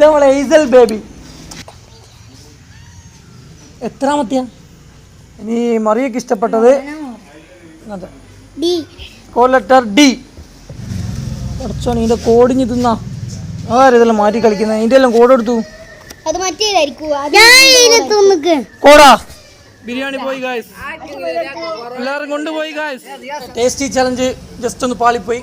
ഇത് നമ്മളെ ഏസൽ ബേബി എത്രാമത്തെയാ ഇനി മറിയക്ക് ഇഷ്ടപ്പെട്ടത് അതെ ഡി. കോൾ ലെറ്റർ ഡി കുറച്ചോ ഇതിന്റെ കോടിഞ്ഞ് തിന്നാ. ആരും ഇതെല്ലാം മാറ്റി കളിക്കുന്നത് ഇതിന്റെ എല്ലാം കോഡ് എടുത്തു. അത് മറ്റേതായിരിക്കും. കോടാ ബിരിയാണി പോയി ഗായ്സ് എല്ലാവരും കൊണ്ടുപോയി ഗായ്സ് ടേസ്റ്റി ചലഞ്ച് ജസ്റ്റ് ഒന്ന് പാളിപ്പോയി.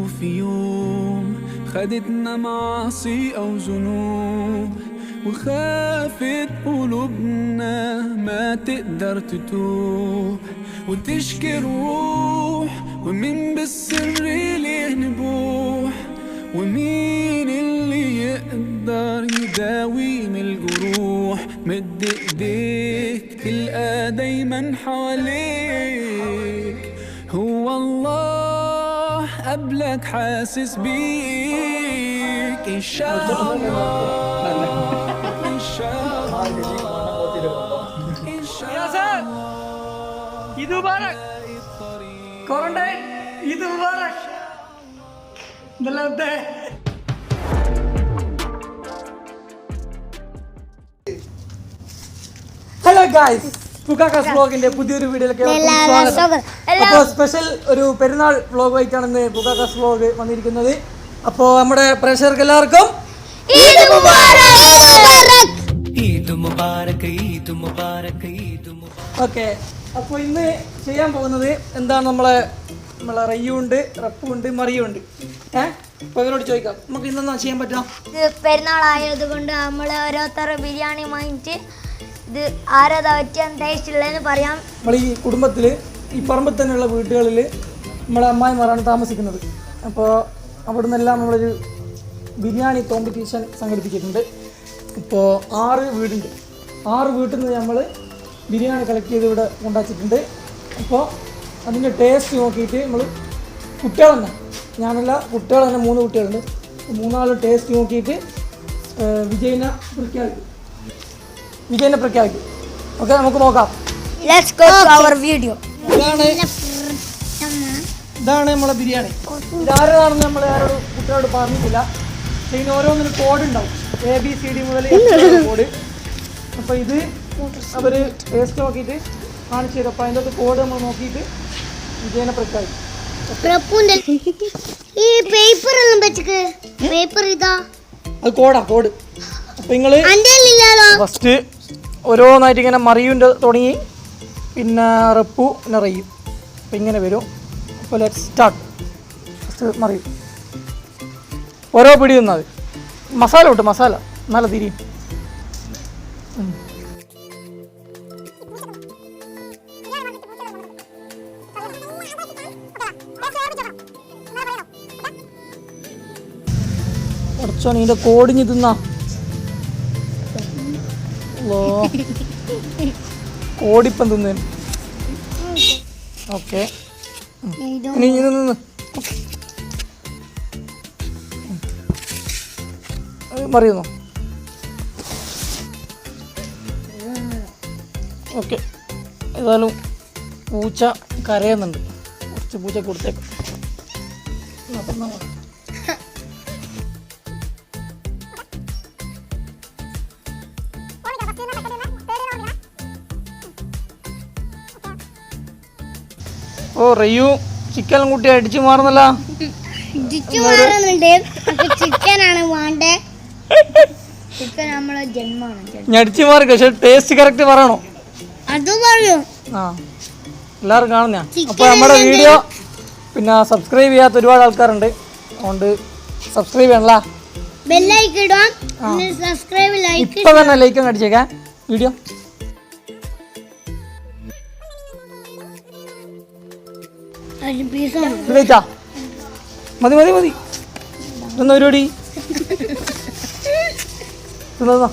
لو في يوم خدتنا معاصي أو ذنوب وخافت قلوبنا ما تقدر تتوب. وتشكي الروح ومين بالسر ليه نبوح؟ ومين اللي يقدر يداوي من الجروح؟ مد إيديك تلقى دايما حواليك. هو الله. قبلك حاسس بيك إن شاء الله إن شاء الله إن شاء ഇത് മുബാറക് ക്വാറന്റൈൻ ഇത് മുബാറക് ഇതെല്ലാത്തെ ഹലോ ഗായ്സ് പുക്കാക്കാസ് വ്ളോഗിന്റെ പുതിയൊരു വീഡിയോയിലേക്ക് ഏവർക്കും സ്വാഗതം അപ്പോൾ സ്പെഷ്യൽ ഒരു പെരുന്നാൾ വ്ലോഗ് ആയിട്ടാണ് ഇന്ന് വ്ലോഗ് വന്നിരിക്കുന്നത്. അപ്പോൾ നമ്മുടെ പ്രേക്ഷകർക്ക് എല്ലാവർക്കും ഓക്കെ. അപ്പോൾ ഇന്ന് ചെയ്യാൻ പോകുന്നത് എന്താണ് നമ്മളെ നമ്മളെ റയ്യുണ്ട് റപ്പുണ്ട് മറിയുണ്ട് ഏഹ് അപ്പോൾ ഇവരോട് ചോദിക്കാം. നമുക്ക് ഇന്നെന്നാ ചെയ്യാൻ പറ്റാം? പെരുന്നാൾ ആയതുകൊണ്ട് കൊണ്ട് നമ്മൾ ഓരോരുത്തർ ബിരിയാണി വാങ്ങിച്ച് ഇത് ആരതാ പറ്റിയാൻ ടേസ്റ്റ് ഉള്ളതെന്ന് പറയാം. നമ്മൾ ഈ കുടുംബത്തിൽ ഈ പറമ്പിൽ തന്നെയുള്ള വീടുകളിൽ നമ്മുടെ അമ്മായിമാരാണ് താമസിക്കുന്നത്. അപ്പോൾ അവിടെ നിന്നെല്ലാം നമ്മളൊരു ബിരിയാണി കോമ്പറ്റീഷൻ സംഘടിപ്പിച്ചിട്ടുണ്ട്. ഇപ്പോൾ ആറ് വീടുണ്ട്. ആറ് വീട്ടിൽ നിന്ന് നമ്മൾ ബിരിയാണി കളക്ട് ചെയ്ത് ഇവിടെ ഉണ്ടാക്കിയിട്ടുണ്ട് അപ്പോൾ അതിന്റെ ടേസ്റ്റ് നോക്കിയിട്ട് നമ്മൾ കുട്ടികൾ തന്നെ. ഞാനല്ല കുട്ടികൾ തന്നെ മൂന്ന് കുട്ടികളുണ്ട്. മൂന്നാളും ടേസ്റ്റ് നോക്കിയിട്ട് വിജയനെ വിജയിനെ പ്രഖ്യാപിക്കും. വിജയനെ പ്രഖ്യാപിക്കും. ഓക്കെ നമുക്ക് നോക്കാം. Let's go to our video ഇതാണ് ഇതാണ് നമ്മളെ ബിരിയാണി. ഇതാരതാണെന്ന് നമ്മൾ ആരോട് കുട്ടികളോട് പറഞ്ഞിട്ടില്ല. പക്ഷെ ഇതിന് ഓരോന്നിനും കോഡ് ഉണ്ടാവും. എ ബി സി ഡി മുതൽ കോഡ് അപ്പോൾ ഇത് അവർ ടേസ്റ്റ് നോക്കിയിട്ട് കാണിച്ചു തരും. അപ്പോൾ അതിന്റെ കോഡ് നമ്മൾ നോക്കിയിട്ട് വിജയനെ പ്രഖ്യാപിക്കും ഈ പേപ്പർ പേപ്പർ ഇതാ. അത് കോഡാ ഫസ്റ്റ് ഓരോന്നായിട്ട് ഇങ്ങനെ മറിയുണ്ട് തുടങ്ങി. പിന്നെ റപ്പു നിറയും അപ്പോൾ അപ്പം ഇങ്ങനെ വരും. അപ്പോൾ ലെറ്റ് സ്റ്റാർട്ട് ഫസ്റ്റ് മറിയും ഓരോ പിടി നിന്നത് മസാല കിട്ടും മസാല. നല്ല തിരിയും കുറച്ചാണ് ഇതിന്റെ കോടിഞ്ഞ് തിന്നാ. കോടിപ്പം തിന്നേന് ഓക്കെ. ഇനി ഇത് നിന്ന്. മറിയുന്നു? ഓക്കെ. ഏതായാലും പൂച്ച കരയുന്നുണ്ട്. കുറച്ച് പൂച്ച കൊടുത്തേക്കാം. അപ്പം തിന്നാ ഓ റയ്യു ചിക്കൻ കുട്ടി അടിച്ചു മാറുന്നല്ല. മാറി പക്ഷെ ടേസ്റ്റ് കറക്റ്റ് പറയണോ? ആ എല്ലാവരും കാണുന്ന അപ്പോൾ നമ്മുടെ വീഡിയോ പിന്നെ സബ്സ്ക്രൈബ് ചെയ്യാത്ത ഒരുപാട് ആൾക്കാരുണ്ട്. അതുകൊണ്ട് സബ്സ്ക്രൈബ് ചെയ്യണല്ലോ. ബെല്ലൈക്ക് ഇടാം. സബ്സ്ക്രൈബ് ലൈക്ക് ഇപ്പൊ തന്നെ ലൈക്ക് അടിച്ചേക്കാം. വീഡിയോ ലൈറ്റാ മതി മതി മതി. ഇതൊന്നും ഒരുപടി തിന്നോ,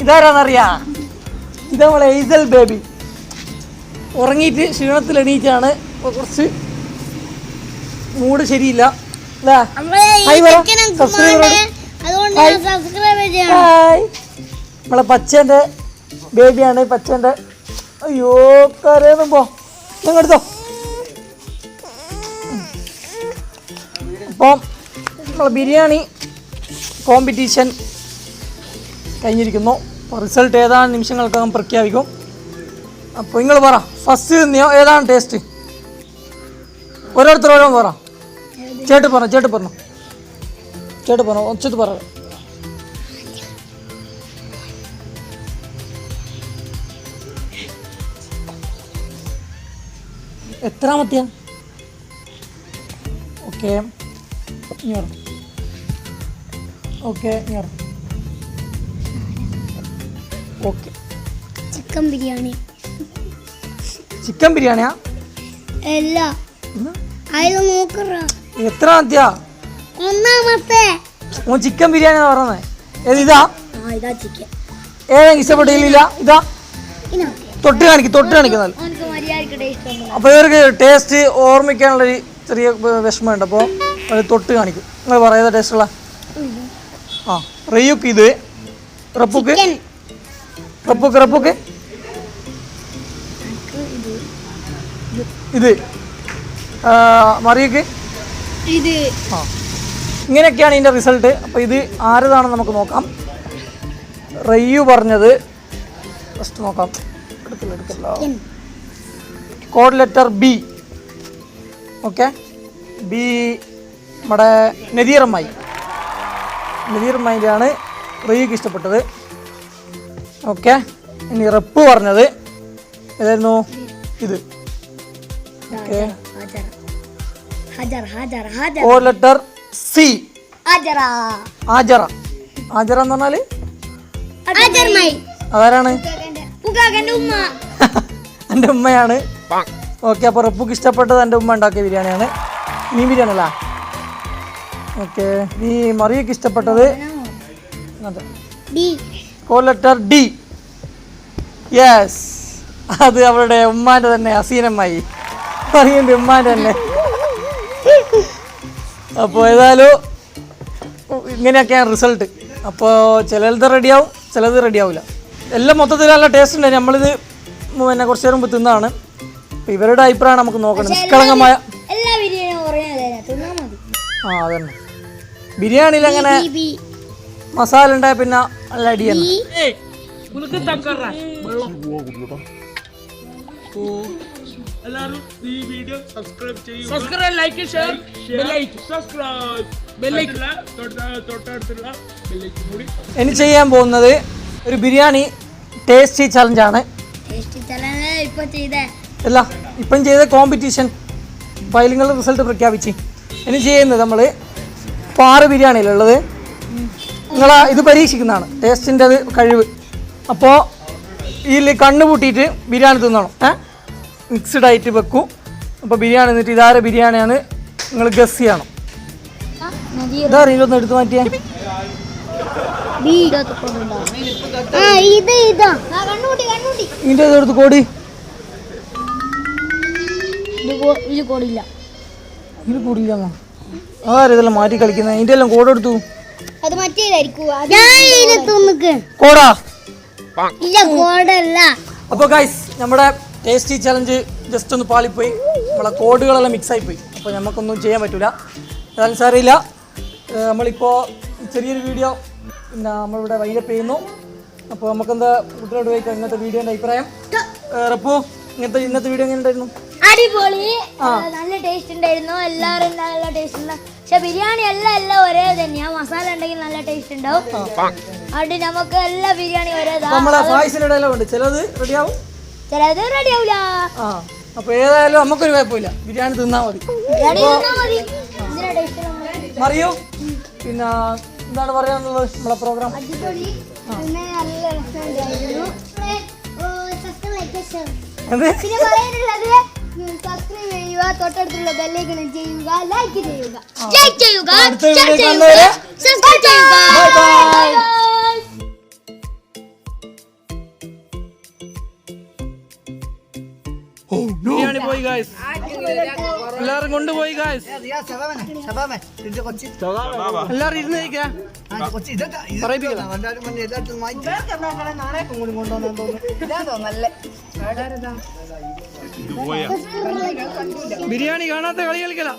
ഇതാരാന്നറിയാ? ഇത് നമ്മളെ എയ്സൽ ബേബി. ഉറങ്ങിയിട്ട് ക്ഷീണത്തിൽ എണീറ്റാണ്. കുറച്ച് മൂഡ് ശരിയില്ല. നമ്മളെ പച്ചേന്റെ പച്ചന്റെ ബേബിയാണ്. പച്ചേന്റെ അയ്യോ കരയൊന്നും പോ. ഞങ്ങൾ എടുത്തോ. അപ്പം നമ്മളെ ബിരിയാണി കോമ്പറ്റീഷൻ കഴിഞ്ഞിരിക്കുന്നു. റിസൾട്ട് ഏതാനും നിമിഷങ്ങൾക്കകം പ്രഖ്യാപിക്കും. അപ്പോൾ നിങ്ങൾ പറ ഫസ്റ്റ് ഏതാണ് ടേസ്റ്റ് ഓരോരുത്തർ ഓരോ പറ. ചേട്ട് പറഞ്ഞു ചേട്ട് പറഞ്ഞു. ചേട്ട് പറഞ്ഞു ഒച്ചത്ത് പറ. എത്രാമത്തെയാ? Okay okay okay chicken biryani. Chicken ബിരിയാണിയാ? അല്ല. അതിൽ നോക്കറ. എത്രാമത്തെയാ ഒന്നാമത്തെ. ഓ ചിക്കൻ ബിരിയാണി പറഞ്ഞത് ഏത് ഇതാ? ആ ഇതാ ചിക്കൻ. ഏതാ ഇഷ്ടപ്പെട്ടില്ല ഇതാ. തൊട്ട് കാണിക്കും തൊട്ട് ഒന്നും അപ്പോൾ ഇവർക്ക് ടേസ്റ്റ് ഓർമ്മിക്കാനുള്ളൊരു ചെറിയ വ- വിഷമമുണ്ട്. അപ്പോൾ അത് തൊട്ട് കാണിക്കും. നിങ്ങൾ ടേസ്റ്റ് ടേസ്റ്റുള്ള ആ റെയ്യുക്ക് ഇത്. റപ്പുക്ക് റപ്പുക്ക് റപ്പുക്ക് ഇത് മറിയക്ക്? ഇത്. ആ. ഇങ്ങനെയൊക്കെയാണ് ഇതിന്റെ റിസൾട്ട് അപ്പോൾ ഇത് ആരതാണെന്ന് നമുക്ക് നോക്കാം. റയ്യു പറഞ്ഞത് ഫസ്റ്റ് നോക്കാം. എടുക്കില്ല എടുക്കില്ല code letter B okay B നമ്മുടെ നദീറമ്മായി നദീറമ്മായിലാണ് റയ്യുക്ക് ഇഷ്ടപ്പെട്ടത്. ഓക്കെ ഇനി റപ്പ് പറഞ്ഞത് ഏതായിരുന്നു? ഇത്. Okay. Hajar Hajar Hajar Hajar letter C ഹജറ. ആജറ ആജറ എന്ന് മൈ. അതാരാണ്? ഉമ്മ. എന്റെ ഉമ്മയാണ്. ഓക്കെ അപ്പോൾ റപ്പുക്ക് ഇഷ്ടപ്പെട്ടത് എന്റെ ഉമ്മ ഉണ്ടാക്കിയ ബിരിയാണിയാണ്. മീൻ ബിരിയാണി അല്ല? ഓക്കെ ഈ മറിയക്ക് ഇഷ്ടപ്പെട്ടത് കോൾ ലെറ്റർ ഡി യെസ് അത് അവളുടെ ഉമ്മാന്റെ തന്നെ അസീനമ്മായി. മറിയന്റെ ഉമ്മാന്റെ തന്നെ. അപ്പോൾ ഏതായാലും ഇങ്ങനെയൊക്കെയാണ് റിസൾട്ട് അപ്പോൾ ചിലത് റെഡിയാവും ചിലത് റെഡിയാവില്ല എല്ലാം മൊത്തത്തിൽ നല്ല ടേസ്റ്റ് ഉണ്ട്. നമ്മളിത് പിന്നെ കുറച്ച് നേരം മുമ്പ് തിന്നാണ്. അപ്പോൾ ഇവരുടെ അഭിപ്രായം നമുക്ക് നോക്കണം. നിഷ്കളങ്കമായ ആ അതന്നെ. ബിരിയാണിയിൽ അങ്ങനെ മസാല ഉണ്ടായ പിന്നെ നല്ല അടിയാണ് സബ്സ്ക്രൈബ് ലൈക്ക് ഷെയർ ബെല്ലൈക്ക് സബ്സ്ക്രൈബ് ബെല്ലൈക്ക് തൊട്ടടുത്തുള്ള ബെല്ലൈക്ക് കൂടി. ഇനി ചെയ്യാൻ പോകുന്നത് ഒരു ബിരിയാണി ടേസ്റ്റി ചലഞ്ചാണ് ആണ്. അല്ല ഇപ്പം ചെയ്ത കോമ്പറ്റീഷൻ ഫയലിങ്ങൾ റിസൾട്ട് പ്രഖ്യാപിച്ച്. ഇനി ചെയ്യുന്നത് നമ്മൾ ഇപ്പോൾ ആറ് ബിരിയാണിയിലുള്ളത്. നിങ്ങൾ ഇത് പരീക്ഷിക്കുന്നതാണ് ടേസ്റ്റിന്റെ അത് കഴിവ്. അപ്പോൾ ഇതിൽ കണ്ണ് പൂട്ടിയിട്ട് ബിരിയാണി തിന്നണം. ഏ? മിക്സ്ഡ് ആയിട്ട് വെക്കും. അപ്പോൾ ബിരിയാണി എന്നിട്ട് ഇതാര ബിരിയാണിയാണ്. നിങ്ങൾ ഗസ് ചെയ്യണം. ഇതാ റീലൊന്ന് എടുത്തു മാറ്റിയാ. ഇതിന്റെ കോടി. കോടില്ല. മാറ്റി കളിക്കുന്നത്? ഇതിന്റെ എല്ലാം കോഡ് എടുത്തു. അത് മറ്റേതായിരിക്കും കോടാ. ഇല്ല കോടല്ല. അപ്പോൾ ഗൈസ് നമ്മുടെ ടേസ്റ്റി ചലഞ്ച് ജസ്റ്റ് ഒന്ന് പാളിപ്പോയി. നമ്മളെ കോഡുകളെല്ലാം മിക്സ് ആയിപ്പോയി. അപ്പോൾ നമുക്കൊന്നും ചെയ്യാൻ പറ്റില്ല ഏതായാലും സാറിയില്ല നമ്മളിപ്പോൾ ചെറിയൊരു വീഡിയോ പിന്നെ നമ്മളിവിടെ വൈകിട്ട് ചെയ്യുന്നു. അപ്പോൾ നമുക്കെന്താ കുട്ടികളോട് ചോദിക്കാം ഇന്നത്തെ വീഡിയോന്റെ അഭിപ്രായം? റപ്പു ഇങ്ങനത്തെ ഇന്നത്തെ വീഡിയോ എങ്ങനെ ഉണ്ടായിരുന്നു? അടിപൊളി. നല്ല ടേസ്റ്റ് ഉണ്ടായിരുന്നു. എല്ലാവരും നല്ല ടേസ്റ്റ് ഉണ്ടാവും പക്ഷെ ബിരിയാണി എല്ലാം എല്ലാം ഒരേ തന്നെയാണ് മസാല ഉണ്ടെങ്കിൽ നല്ല ടേസ്റ്റ് ഉണ്ടാവും. അതുകൊണ്ട് നമുക്ക് എല്ലാ ബിരിയാണി അപ്പോൾ നമ്മളെ ഇടയിലും ചിലത് റെഡിയാവും ചിലത് റെഡി ആവില്ല ആ അപ്പോൾ ഏതായാലും നമുക്കൊരു കുഴപ്പമില്ല. ബിരിയാണി തിന്നാ മതി. മറിയോ? പിന്നെ എന്താണ് പറയാനുള്ളത് നമ്മളെ പ്രോഗ്രാം സബ്സ്ക്രൈബ് ചെയ്യുക തൊട്ടടുത്തുള്ള ബെല്ലൈക്കൺ ചെയ്യുക ലൈക്ക് ചെയ്യുക. ചെയ്യുക സബ്സ്ക്രൈബ് ചെയ്യുക. ഗായ്സ് എല്ലാരും കൊണ്ടുപോയി ഗായ്സ് എല്ലാരും ഇരുന്ന് കഴിക്കാ. പറയിപ്പിക്കല ബിരിയാണി കാണാത്ത കളി കളിക്കല.